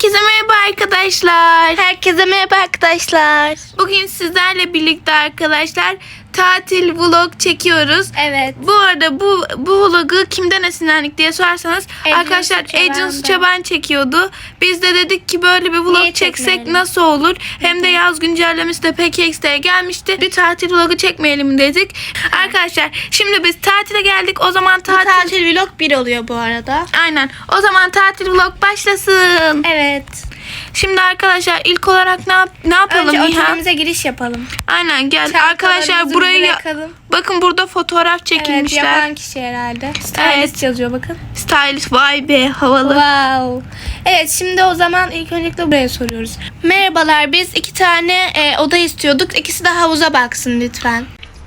Herkese merhaba arkadaşlar. Herkese merhaba arkadaşlar. Bugün sizlerle birlikte arkadaşlar tatil vlog çekiyoruz. Evet. Bu arada bu bu vlogu kimden esinlendik diye sorarsanız Ecin arkadaşlar. Ecin Suçaban çekiyordu. Biz de dedik ki böyle bir vlog Niye çeksek çekmeyelim? nasıl olur? Hem de yaz güncellemesi de PKX'de gelmişti. Bir tatil vlogu çekmeyelim dedik. Arkadaşlar şimdi biz tatile geldik. O zaman Bu tatil... tatil vlog 1 oluyor bu arada. Aynen. O zaman tatil vlog başlasın. Evet. Şimdi arkadaşlar ilk olarak ne, yap- ne yapalım Önce Nihan? otelimize giriş yapalım. Aynen gel. Çantalarımızı Arkadaşlar burayı bırakalım. bakın burada fotoğraf Evet çekilmişler. yapan kişi herhalde. Stylist yazıyor bakın. Stylish vay be havalı. Wow. Evet şimdi o zaman ilk öncelikle buraya soruyoruz. Merhabalar biz iki tane e, oda istiyorduk. İkisi de havuza baksın lütfen.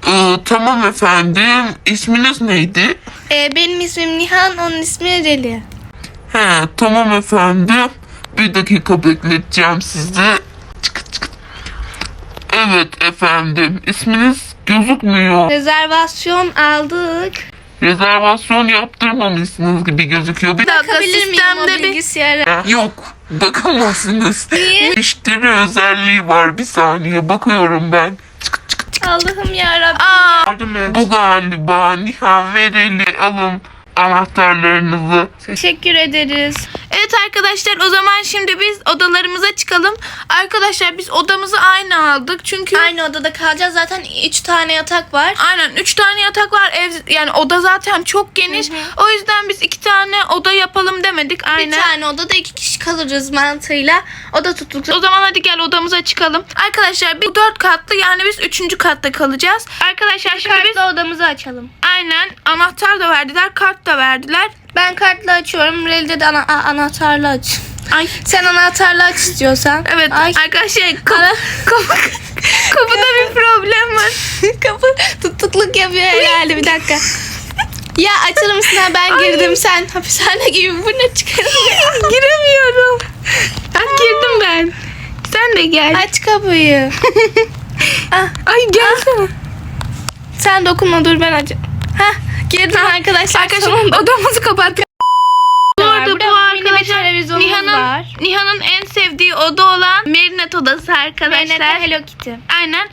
Ee, tamam efendim. İsminiz neydi? E, benim ismim Nihan, onun ismi Reli. He, tamam efendim. Bir dakika bekleteceğim sizi. Evet efendim. İsminiz gözükmüyor. Rezervasyon aldık. Rezervasyon yaptırmamışsınız gibi gözüküyor. Bir dakika, Bakabilir miyim o sistemde bir- bilgisayara? Yok. Bakamazsınız. Niye? Müşteri özelliği var. Bir saniye bakıyorum ben. Allah'ım yarabbim. Aa, Yardım et. Bu galiba Nihan vereli alın anahtarlarınızı. Teşekkür ederiz. Evet arkadaşlar o zaman şimdi biz odalarımıza çıkalım. Arkadaşlar biz odamızı aynı aldık. Çünkü Aynı odada kalacağız. Zaten 3 tane yatak var. Aynen 3 tane yatak var. Ev yani oda zaten çok geniş. Hı hı. O yüzden biz 2 tane oda yapalım demedik. Aynen. Bir tane odada iki kişi kalırız mantığıyla. Oda tuttuk. O zaman hadi gel odamıza çıkalım. Arkadaşlar bu 4 katlı yani biz 3. katta kalacağız. Arkadaşlar şimdi biz Kartla odamızı açalım. aynen anahtar da verdiler, kart da verdiler. Ben kartla açıyorum. Rel'de de ana- anahtarla aç. Ay Sen anahtarla aç istiyorsan. evet Ay. arkadaşlar kapı, kapı, kapıda bir problem var. Kapı tutukluk yapıyor herhalde bir dakika. Ya açar mısın ha ben Ay. girdim sen hapishane gibi bu ne çıkarım Giremiyorum. Ben girdim ben. Sen de gel. Aç kapıyı. ah, Ay gelsene. sen dokunma dur ben aç. Hah girdim arkadaşlar. Arkadaşlar sonunda. odamızı kapattık. Burada bu arkadaşlar Nihan'ın. Nihan'ın en sevdiği oda olan Merinet odası arkadaşlar. Merinet ve Hello Kitty. Aynen.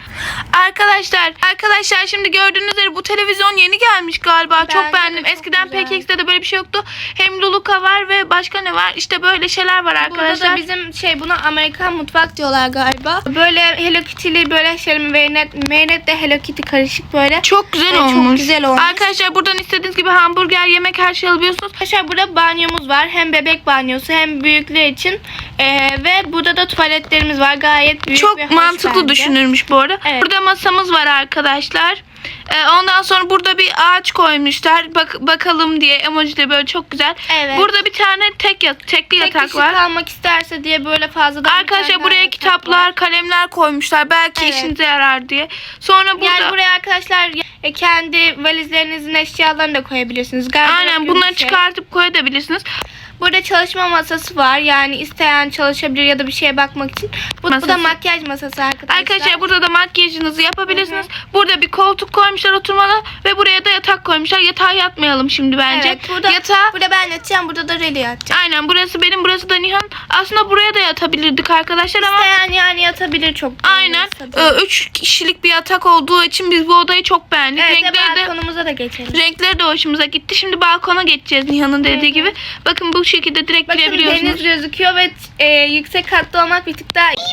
Arkadaşlar, arkadaşlar şimdi gördüğünüz üzere bu televizyon yeni gelmiş galiba. çok Bence de beğendim. çok Eskiden güzel. PKX'de de böyle bir şey yoktu. Hem Luluka var ve başka ne var? İşte böyle şeyler var Burada arkadaşlar. da bizim şey buna Amerikan mutfak diyorlar galiba. Böyle Hello Kitty'li böyle şey Merinet, Merinet de Hello Kitty karışık böyle. çok güzel Evet, çok olmuş. güzel olmuş. Arkadaşlar buradan istediğiniz gibi hamburger, yemek her şey alabiliyorsunuz. Arkadaşlar burada banyomuz var. Hem bebek banyosu hem büyükler için. Ee, ve burada da tuvaletlerimiz var. Gayet büyük Çok mantıklı bence. düşünülmüş bu arada. Evet. Burada masamız var arkadaşlar. Ee, ondan sonra burada bir ağaç koymuşlar. Bak bakalım diye emoji de böyle çok güzel. Evet. Burada bir tane tek yat tekli Tek yatak var. kalmak isterse diye böyle fazladan Arkadaşlar buraya kitaplar, var. kalemler koymuşlar. Belki Evet. işinize yarar diye. Sonra burada Yani buraya arkadaşlar e, kendi valizlerinizin eşyalarını da koyabilirsiniz. Gardırop Aynen bunları çıkartıp koyabilirsiniz. Burada çalışma masası var. Yani isteyen çalışabilir ya da bir şeye bakmak için. Bu, bu Masası. da makyaj masası arkadaşlar. Arkadaşlar burada da makyajınızı yapabilirsiniz. Burada bir koltuk koymuşlar oturmalı ve buraya da yatak koymuşlar. Yatağa yatmayalım şimdi bence. Evet, burada, Yatağa burada ben yatacağım. Burada da Reli yatacak. Aynen burası benim burası da Nihan. Aslında buraya da yatabilirdik arkadaşlar ama İsteyen yani yatabilir çok. aynen Tabii. 3 kişilik bir yatak olduğu için biz bu odayı çok beğendik. Evet, renkleri de balkonumuza da geçelim. renkleri de hoşumuza gitti. Şimdi balkona geçeceğiz Nihan'ın dediği gibi. Bakın bu şekilde direkt Bakın girebiliyorsunuz. deniz gözüküyor ve e, yüksek katta olmak bir tık daha iyi.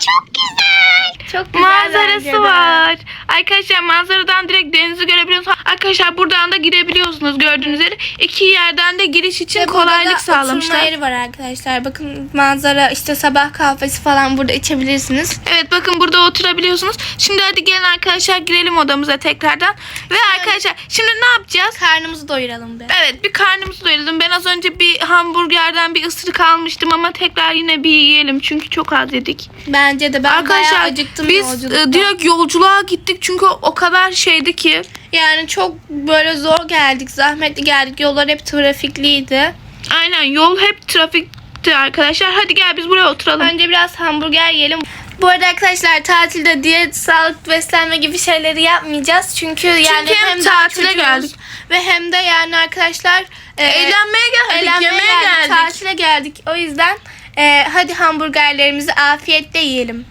çok güzel. Çok güzel bence Manzarası de. var. Arkadaşlar manzaradan direkt denizi görebiliyorsunuz. Arkadaşlar buradan da girebiliyorsunuz gördüğünüz üzere. İki yerden de giriş için Ve kolaylık Oturma sağlamışlar. yeri var arkadaşlar. Bakın manzara işte sabah kahvesi falan burada içebilirsiniz. Evet bakın burada oturabiliyorsunuz. Şimdi hadi gelin arkadaşlar girelim odamıza tekrardan. Ve arkadaşlar şimdi ne yapacağız? Karnımızı doyuralım be. Evet bir karnımızı doyurdum. Ben az önce bir hamburgerden bir ısırık almıştım ama tekrar yine bir yiyelim. Çünkü çok az yedik. Bence de ben arkadaşlar bayağı acıktım biz yolculukta. e, direkt yolculuğa gittik. Çünkü o kadar şeydi ki. Yani çok böyle zor geldik, zahmetli geldik. Yollar hep trafikliydi. Aynen yol hep trafikti arkadaşlar. Hadi gel biz buraya oturalım. Önce biraz hamburger yiyelim. Bu arada arkadaşlar tatilde diyet, sağlık, beslenme gibi şeyleri yapmayacağız. Çünkü yani hem hem daha tatile geldik. ve hem de yani arkadaşlar e, Eğlenmeye geldik, eğlenmeye yemeğe geldik. Tatile geldik. O yüzden e, hadi hamburgerlerimizi afiyetle yiyelim.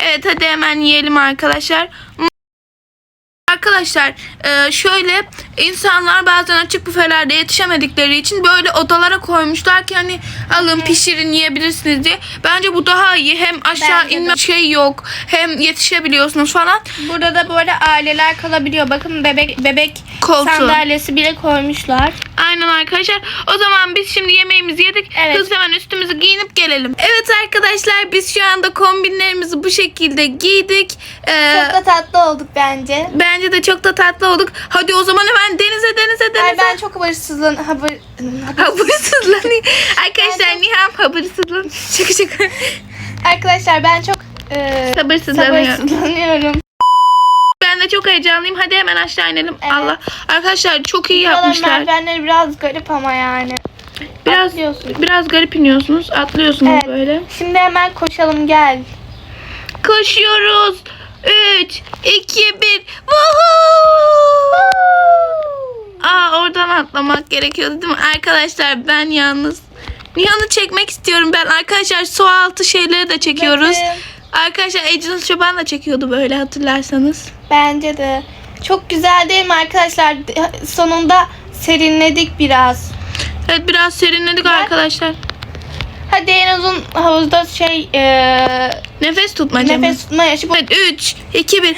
Evet hadi hemen yiyelim arkadaşlar. Arkadaşlar e, şöyle insanlar bazen açık büfelerde yetişemedikleri için böyle odalara koymuşlar ki hani alın pişirin yiyebilirsiniz diye. Bence bu daha iyi. Hem aşağı Bence de. inme şey yok. Hem yetişebiliyorsunuz falan. Burada da böyle aileler kalabiliyor. Bakın bebek bebek Koltuğu. sandalyesi bile koymuşlar. Aynen arkadaşlar. O zaman biz şimdi yemeğimizi yedik. Evet. Hızlı hemen üstümüzü giyinip gelelim. Evet arkadaşlar biz şu anda kombinlerimizi bu şekilde giydik. Ee, Çok da tatlı olduk bence. Bence de çok da tatlı olduk. Hadi o zaman hemen denize denize denize. Ay ben çok hırsızlan habır, Habırsızlanıyor. Arkadaşlar çok- Niham habırsızlan. Şaka şaka. Arkadaşlar ben çok e, Sabırsızlanıyorum. sabırsızlanıyorum. Ben de çok heyecanlıyım. Hadi hemen aşağı inelim. Evet. Allah. Arkadaşlar çok iyi Buraların yapmışlar. merdivenleri biraz garip ama yani. Biraz biraz garip iniyorsunuz. Atlıyorsunuz Evet. böyle. Şimdi hemen koşalım gel. Koşuyoruz. 3 2 1. Aa oradan atlamak gerekiyordu değil mi? Arkadaşlar ben yalnız Nihan'ı çekmek istiyorum ben. Arkadaşlar su altı şeyleri de çekiyoruz. Bakın. Arkadaşlar Ecrin Çoban da çekiyordu böyle hatırlarsanız. Bence de. Çok güzel değil mi arkadaşlar? Sonunda serinledik biraz. Evet biraz serinledik Ben- arkadaşlar. Hadi en uzun havuzda şey e, Nefes tutmaca mı? nefes tutma yaşı bu. Evet 3 2 1.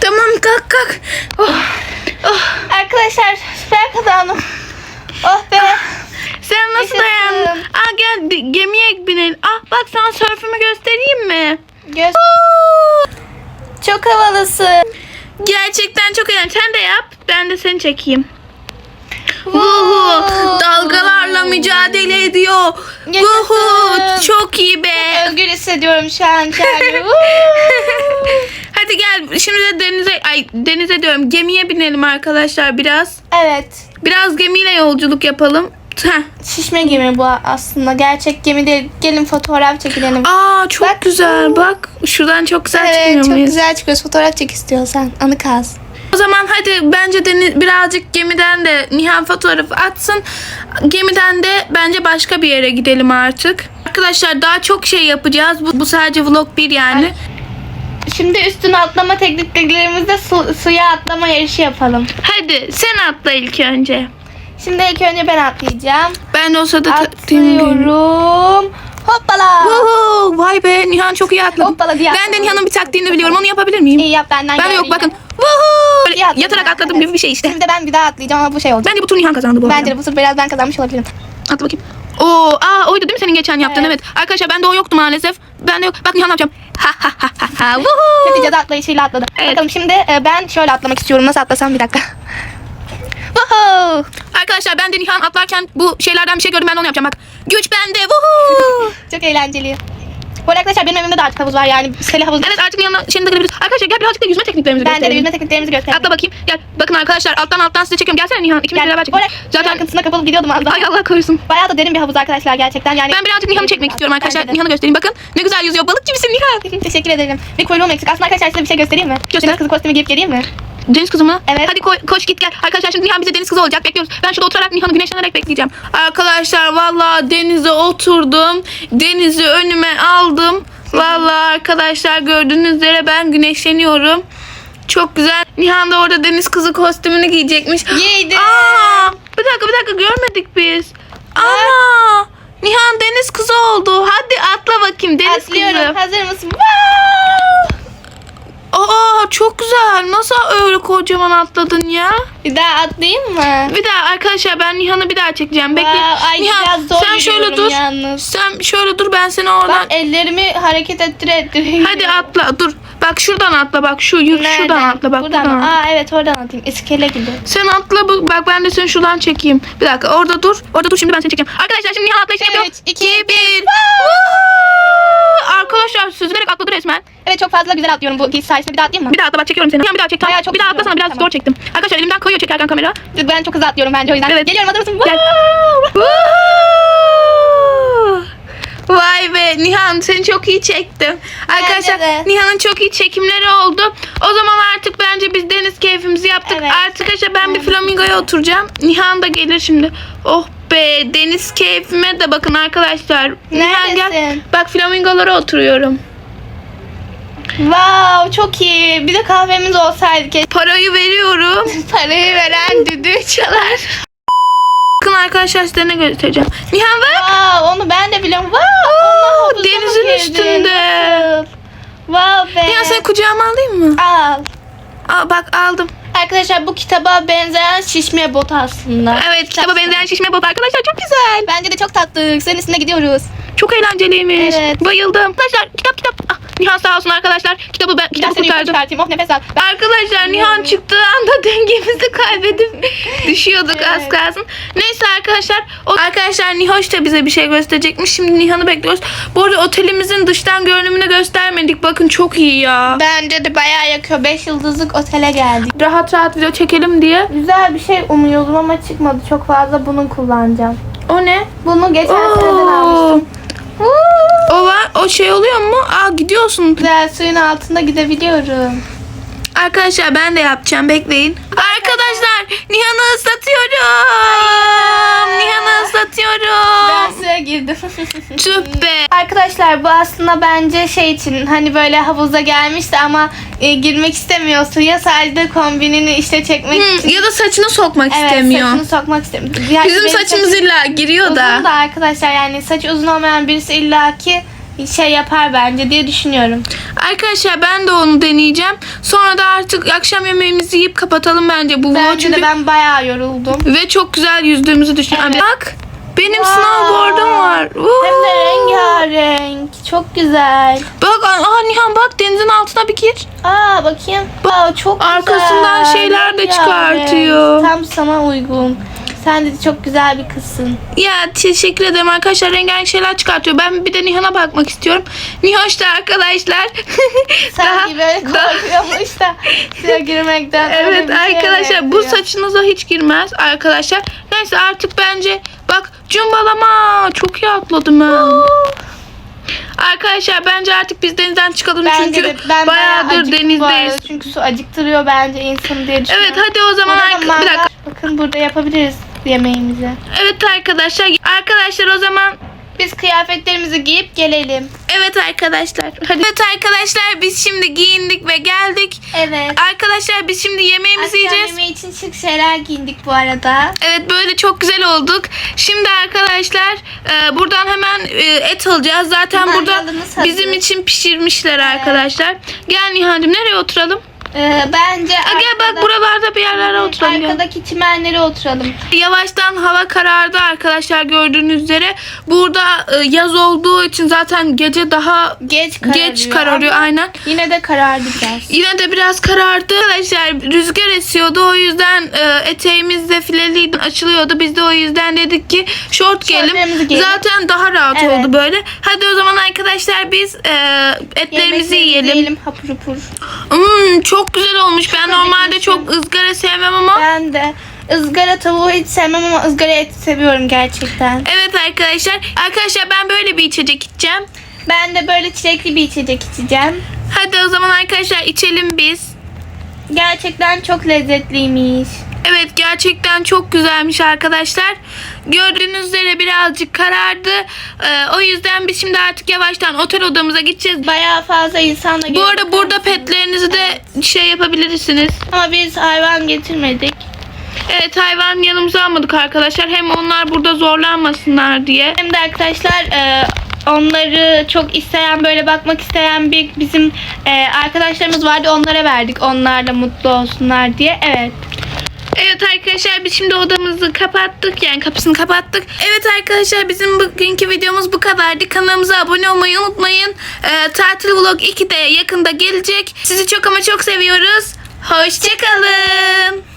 tamam kalk kalk. Oh, oh. Arkadaşlar süper kazandım. Oh be. Sen nasıl Yaşasın. dayandın? Aa gel gemiye binelim. Ah bak sana sörfümü göstereyim mi? Göz. Çok havalısın. Gerçekten çok eğlenceli. Sen de yap. Ben de seni çekeyim. Vuhu, dalgalarla mücadele ediyor. Vuhu, çok iyi be. Özgür hissediyorum şu an kendimi. Hadi gel şimdi de denize ay denize diyorum gemiye binelim arkadaşlar biraz. evet. Biraz gemiyle yolculuk yapalım. Heh. Şişme gemi bu aslında. Gerçek gemi değil. Gelin fotoğraf çekilelim. Aa çok Bak. güzel bak. Şuradan çok güzel evet çıkıyor çok muyuz? güzel çıkıyoruz. Fotoğraf çek istiyorsan. Anı kaz. O zaman hadi bence deniz, birazcık gemiden de Nihan fotoğrafı atsın. Gemiden de bence başka bir yere gidelim artık. Arkadaşlar daha çok şey yapacağız. Bu, bu sadece vlog 1 yani. Şimdi üstüne atlama tekniklerimizde su, suya atlama yarışı yapalım. Hadi sen atla ilk önce. Şimdi ilk önce ben atlayacağım. Ben de o sırada taktiğimi görüyorum. Atlıyorum. Hoppala. Woohoo! Vay be Nihan çok iyi atladın. Hoppala diye Ben de. Nihan'ın bir taktiğini biliyorum. Onu yapabilir miyim? İyi yap benden Ben de yok bakın. Woohoo! Böyle yatarak ben, atladım gibi bir şey işte. Şimdi de ben bir daha atlayacağım ama bu şey olacak. Bence bu tur Nihan kazandı bu arada. Bence de bu tur biraz ben kazanmış olabilirim. Atla bakayım. Oo, aa oydu değil mi senin geçen yaptığın? Evet. Evet. Arkadaşlar bende o yoktu maalesef. Ben de yok. Bak Nihan ne yapacağım? Ha ha ha ha ha. Neticede atlayışıyla atladı. Evet. Bakalım şimdi e, ben şöyle atlamak istiyorum. Nasıl atlasam bir dakika. Woohoo! Arkadaşlar ben de Nihan atlarken bu şeylerden bir şey gördüm ben de onu yapacağım bak. Güç bende. Woohoo! Çok eğlenceli. Bu arada arkadaşlar benim evimde de artık havuz var yani sele havuz. evet artık Nihan'la şimdi de gidebiliriz. Arkadaşlar gel birazcık da yüzme tekniklerimizi Ben de gösterelim. yüzme tekniklerimizi göstereyim. Atla bakayım. Gel. Bakın arkadaşlar alttan alttan size çekiyorum. Gelsene Nihan. İkimiz beraber çekelim. Zaten akıntısına kapılıp gidiyordum az daha. Ay Allah korusun. Bayağı da derin bir havuz arkadaşlar gerçekten. Yani Ben birazcık Nihan'ı çekmek istiyorum arkadaşlar. De. Nihan'ı göstereyim. Bakın ne güzel yüzüyor. Balık gibisin Nihan. Teşekkür ederim. Bir kuyruğum eksik. Aslında arkadaşlar size bir şey göstereyim mi? Göster. Deniz kızı kostümü giyip geleyim mi? Deniz kızı mı? Evet. Hadi ko- koş git gel. Arkadaşlar şimdi Nihan bize deniz kızı olacak. Bekliyoruz. Ben şurada oturarak Nihan'ı güneşlenerek bekleyeceğim. Arkadaşlar vallahi denize oturdum. Denizi önüme aldım. Vallahi arkadaşlar gördüğünüz üzere ben güneşleniyorum. Çok güzel. Nihan da orada deniz kızı kostümünü giyecekmiş. Giydim. Aa, bir dakika bir dakika görmedik biz. Aa, Nihan deniz kızı oldu. Hadi atla bakayım deniz Atlıyorum. kızı. Hazır mısın? Wow! Aa çok güzel. Nasıl öyle kocaman atladın ya? Bir daha atlayayım mı? Bir daha arkadaşlar ben Nihan'ı bir daha çekeceğim. Bekle. Wow, ay Nihan biraz zor sen şöyle dur. yalnız. Sen şöyle dur ben seni oradan. Bak ellerimi hareket ettire ettire. Hadi atla dur. Bak şuradan atla bak şu yük Nereden? şuradan atla bak Buradan buradan. Aa evet oradan atayım. İskele gibi. Sen atla bak ben de seni şuradan çekeyim. Bir dakika orada dur. Orada dur şimdi ben seni çekeceğim. Arkadaşlar şimdi Nihan atlayışını yapıyor. Üç, iki, 2 1. Arkadaşlar süzülerek atladı resmen. Evet çok fazla güzel atlıyorum bu giy sayesinde. Bir daha atlayayım mı? Bir daha atla bak çekiyorum seni. Nihan bir daha çek. Tamam. Bayağı çok bir daha atlasana biraz Tamam. zor çektim. Arkadaşlar elimden kayıyor çekerken kamera. Ben çok hızlı atlıyorum bence o yüzden. Evet. Geliyorum hazır mısın? Gel. Vay be Nihan seni çok iyi çektim. Arkadaşlar de. Nihan'ın çok iyi çekimleri oldu. O zaman artık bence biz deniz keyfimizi Evet. Arkadaşlar ben bir flamingoya oturacağım. Nihan da gelir şimdi. Oh be deniz keyfime de bakın arkadaşlar. Nihan gel. Neredesin? Bak flamingolara oturuyorum. Wow çok iyi. Bir de kahvemiz olsaydı keşke. Parayı veriyorum. Parayı veren düdüğü çalar. Bakın arkadaşlar size ne göstereceğim. Nihan ver. Wow onu ben de biliyorum. Wow. mı denizin girdin? üstünde. Wow be. Nihan seni kucağıma alayım mı? Al. Aa, bak aldım. Arkadaşlar bu kitaba benzeyen şişme bot aslında. Evet kitaba benzeyen şişme bot arkadaşlar çok güzel. Bence de çok tatlı. Senin üstüne gidiyoruz. Çok eğlenceliymiş. Evet. Bayıldım. Arkadaşlar kitap kitap. Ah, Nihan sağ olsun arkadaşlar. Kitabı ben kitabı kurtardım. Oh nefes al. Ben- Arkadaşlar Nihan çıktığı anda dengemizi kaybedip düşüyorduk az Evet. kalsın. Neyse arkadaşlar. O, arkadaşlar Nihoş da bize bir şey gösterecekmiş. Şimdi Nihan'ı bekliyoruz. Bu arada otelimizin dıştan görünümünü göstermedik. Bakın çok iyi ya. Bence de bayağı yakıyor. 5 yıldızlık otele geldik. Rahat rahat video çekelim diye. Güzel bir şey umuyordum ama çıkmadı. Çok fazla bunu kullanacağım. O ne? Bunu geçen seneden Oo. almıştım. O var. O şey oluyor mu? Aa gidiyorsun. Güzel suyun altında gidebiliyorum. Arkadaşlar ben de yapacağım. Bekleyin. Arkadaşlar Nihan'ı ıslatıyorum. Nihan'ı ıslatıyorum. Girdim. Tüh be. Arkadaşlar bu aslında bence şey için hani böyle havuza gelmişti ama e, girmek istemiyor suya sadece kombinini işte çekmek Hı, için. ya da saçını sokmak Evet istemiyor. saçını sokmak istemiyor. Yani Bizim benim saçımız saçım illa giriyor uzun da. da arkadaşlar yani saçı uzun olmayan birisi illaki şey yapar bence diye düşünüyorum. Arkadaşlar ben de onu deneyeceğim. Sonra da artık akşam yemeğimizi yiyip kapatalım bence bu vlogu. Bence Çünkü de ben bayağı yoruldum. ve çok güzel yüzdüğümüzü düşünüyorum. Evet. Bak benim Wow. snowboard'um var. Hem de Woo. rengarenk. Çok güzel. Bak aa Nihan bak denizin altına bir gir. Aa bakayım. Wow, çok Arkasından güzel. şeyler de çıkartıyor. Tam sana uygun. Sen de çok güzel bir kızsın. Ya teşekkür ederim arkadaşlar rengarenk şeyler çıkartıyor. Ben bir de Nihan'a bakmak istiyorum. Nihoş da arkadaşlar. Sanki böyle korkuyormuş da suya girmekten. Evet şey arkadaşlar bu yapıyor. saçınıza hiç girmez arkadaşlar. Neyse artık bence bak cumbalama çok iyi atladım ben. Arkadaşlar bence artık biz denizden çıkalım Bence çünkü de ben bayağı bayağıdır denizdeyiz. Çünkü su acıktırıyor bence insanı diye düşünüyorum. Evet hadi o zaman Burada da arka- bir mangal- dakika. Bakın burada yapabiliriz yemeğimizi. Evet arkadaşlar arkadaşlar o zaman Biz kıyafetlerimizi giyip gelelim. evet arkadaşlar. Hadi. Evet arkadaşlar biz şimdi giyindik ve geldik. Evet. Arkadaşlar biz şimdi yemeğimizi Akşam yiyeceğiz. yemeği için şık şeyler giyindik bu arada. Evet böyle çok güzel olduk. Şimdi arkadaşlar e, buradan hemen e, et alacağız. Zaten burada Mangalımız hazır. bizim için pişirmişler arkadaşlar. Gel Nihan'cığım nereye oturalım? Ee, bence gel bak buralarda bir yerlere oturalım. Arkadaki çimenlere oturalım. Yavaştan hava karardı arkadaşlar gördüğünüz üzere. Burada e, yaz olduğu için zaten gece daha Geç kararıyor. geç kararıyor ama aynen. Yine de karardı biraz. Yine de biraz karardı. Arkadaşlar rüzgar esiyordu. O yüzden e, eteğimiz de fileliydi açılıyordu. Biz de o yüzden dedik ki şort giyelim. Şortlarımızı giyelim. Zaten daha rahat Evet. oldu böyle. Hadi o zaman arkadaşlar biz e, etlerimizi yiyelim. Hapur hapur. Hmm, çok güzel olmuş. Ben normalde çok ızgara sevmem ama. Ben de ızgara tavuğu hiç sevmem ama ızgara eti seviyorum gerçekten. Evet arkadaşlar. Arkadaşlar ben böyle bir içecek içeceğim. Ben de böyle çilekli bir içecek içeceğim. Hadi o zaman arkadaşlar içelim biz. Gerçekten çok lezzetliymiş. Evet gerçekten çok güzelmiş arkadaşlar. Gördüğünüz üzere birazcık karardı. Ee, o yüzden biz şimdi artık yavaştan otel odamıza gideceğiz. Bayağı fazla insanla Bu arada burada petlerinizi de şey yapabilirsiniz. Ama biz hayvan getirmedik. Evet hayvan yanımıza almadık arkadaşlar. Hem onlar burada zorlanmasınlar diye. Hem de arkadaşlar e, onları çok isteyen böyle bakmak isteyen bir bizim e, arkadaşlarımız vardı onlara verdik. Onlar da mutlu olsunlar diye. Evet. Evet arkadaşlar biz şimdi odamızı kapattık. Yani kapısını kapattık. Evet arkadaşlar bizim bugünkü videomuz bu kadardı. Kanalımıza abone olmayı unutmayın. Ee, Tatil Vlog 2 de yakında gelecek. Sizi çok ama çok seviyoruz. Hoşçakalın.